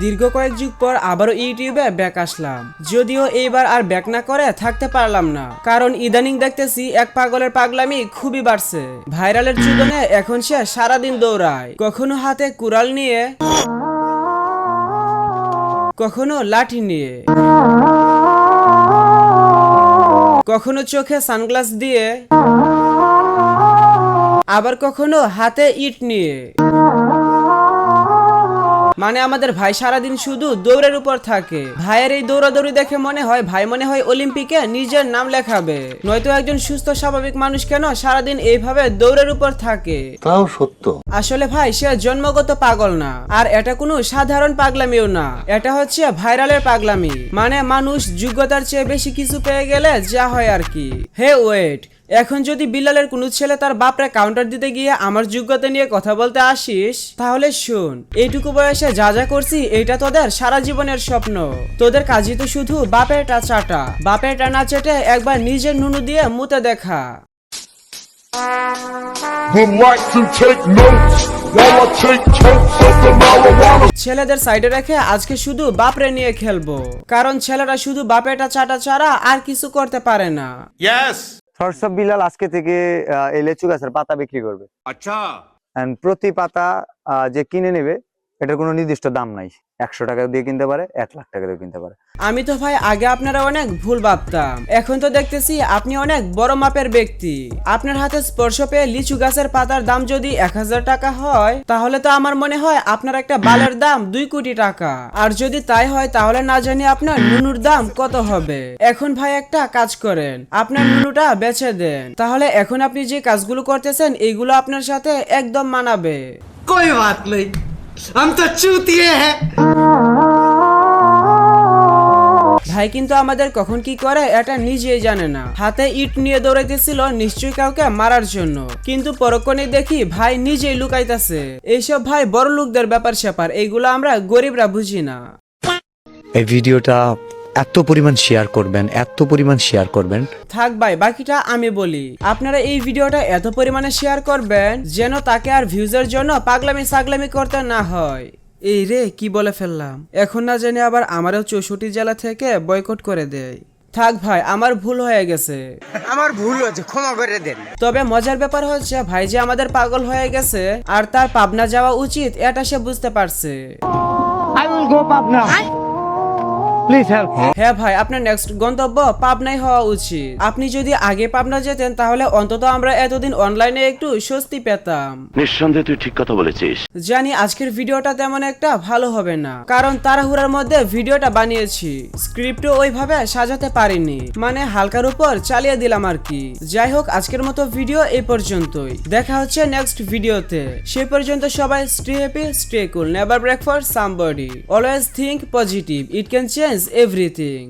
দীর্ঘ কয়েক যুগ পর আবারও ইউটিউবে ব্যাক আসলাম। যদিও এইবার আর ব্যাক না করে থাকতে পারলাম না। কারণ ইদানিং দেখতেছি এক পাগলের পাগলামি খুবই বাড়ছে। ভাইরালের জীবনে এখন সে সারাদিন দৌড়ায়। কখনো হাতে কুড়াল নিয়ে কখনো লাঠি নিয়ে কখনো চোখে সানগ্লাস দিয়ে আবার কখনো হাতে ইট নিয়ে। মানে আমাদের ভাই সারাদিন শুধু দৌড়ের উপর থাকে। ভাইয়ের এই দৌড়াদৌড়ি দেখে মনে হয় ভাই মনে হয় অলিম্পিকে নিজের নাম লেখাবে। নয়তো একজন সুস্থ স্বাভাবিক মানুষ কেন সারাদিন এইভাবে দৌড়ের উপর থাকে? তাও সত্য। আসলে ভাই সে জন্মগত পাগল না। আর এটা কোনো সাধারণ পাগলামিও না। এটা হচ্ছে ভাইরালের পাগলামি। মানে মানুষ যোগ্যতার চেয়ে বেশি কিছু পেয়ে গেলে যা হয় আর কি। হে ওয়েট এখন যদি বিল্লালের কোনো ছেলে তার বাপরে কাউন্টার দিতে গিয়ে আমার যোগ্যতা নিয়ে কথা বলতে আসিস তাহলে শুন এইটুকু বয়সে যা যা করছি এইটা তোদের সারা জীবনের স্বপ্ন। তোদের কাজই তো শুধু বাপেরটা চাটা। বাপেরটা না চেটে একবার নিজের নুনু দিয়ে মুতে দেখা। Would like to take notes while I take totes of the marijuana. ছেলেদের সাইডে রেখে আজকে শুধু বাপরে নিয়ে খেলব। কারণ ছেলেরা শুধু বাপেটা চাটা ছাড়া আর কিছু করতে পারে না। সরসব বিলাল আজকে থেকে এই লেচু গাছের পাতা বিক্রি করবে। আচ্ছা। প্রতি পাতা যে কিনে নেবে এটার কোনো নির্দিষ্ট দাম নাই। একশো টাকা দিয়ে কিনতে পারে এক লাখ টাকা দিয়ে কিনতে পারে। আমি তো ভাই আগে আপনারা অনেক ভুল ভাবতাম। এখন তো দেখতেছি আপনি অনেক বড় মাপের ব্যক্তি। আপনার হাতে স্পর্শ পেয়ে লিচু গাছের পাতার দাম যদি এক হাজার টাকা হয় তাহলে তো আমার মনে হয় আপনার একটা বালের দাম দুই কোটি টাকা। আর যদি তাই হয় তাহলে না জানি আপনার নুনুর দাম কত হবে। এখন ভাই একটা কাজ করেন আপনার নুনুটা বেছে দেন। তাহলে এখন আপনি যে কাজগুলো করতেছেন এইগুলো আপনার সাথে একদম মানাবে। কই বাত নেই हम तो चूतिए हैं ভাই কিন্তু আমাদের কখন কি করে এটা নিজেই জানে না হাতে ইট নিয়ে দৌড়াইতেছিল নিশ্চয়ই কাউকে মারার জন্য কিন্তু পরক্ষণে দেখি ভাই নিজেই লুকাইতেছে এইসব ভাই বড় লোকদের ব্যাপার স্যাপার এইগুলো আমরা গরিবরা বুঝি না এই ভিডিওটা এত পরিমাণ শেয়ার করবেন এত পরিমাণ শেয়ার করবেন। থাক ভাই বাকিটা আমি বলি। আপনারা এই ভিডিওটা এত পরিমাণে শেয়ার করবেন যেন তাকে আর ভিউজের জন্য পাগলামি সাগলামি করতে না হয়। এই রে কি বলে ফেললাম? এখন না জানি আবার আমারও চৌষট্টি জেলা থেকে বয়কট করে দেয়। থাক ভাই আমার ভুল হয়ে গেছে। আমার ভুল হয়েছে ক্ষমা করে দেন। তবে মজার ব্যাপার হচ্ছে ভাই যে আমাদের পাগল হয়ে গেছে আর তার পাবনা যাওয়া উচিত এটা সে বুঝতে পারছে। হ্যাঁ ভাই আপনার নেক্সট গন্তব্য পাবনাই হওয়া উচিত। আপনি যদি আগে পাবনা যেতেন তাহলে অন্তত আমরা এতদিন অনলাইনে একটু স্বস্তি পেতাম। নিঃসন্দেহে তুই ঠিক কথা বলেছিস। জানি আজকের ভিডিওটা তেমন একটা ভালো হবে না কারণ তাড়াহুড়ার মধ্যে ভিডিওটা বানিয়েছি। স্ক্রিপ্টও ওইভাবে সাজাতে পারিনি মানে হালকার উপর চালিয়ে দিলাম আর কি। যাই হোক আজকের মতো ভিডিও এই পর্যন্তই। দেখা হচ্ছে নেক্সট ভিডিওতে। সে পর্যন্ত সবাই stay happy stay cool never break for somebody always think positive it can change is everything.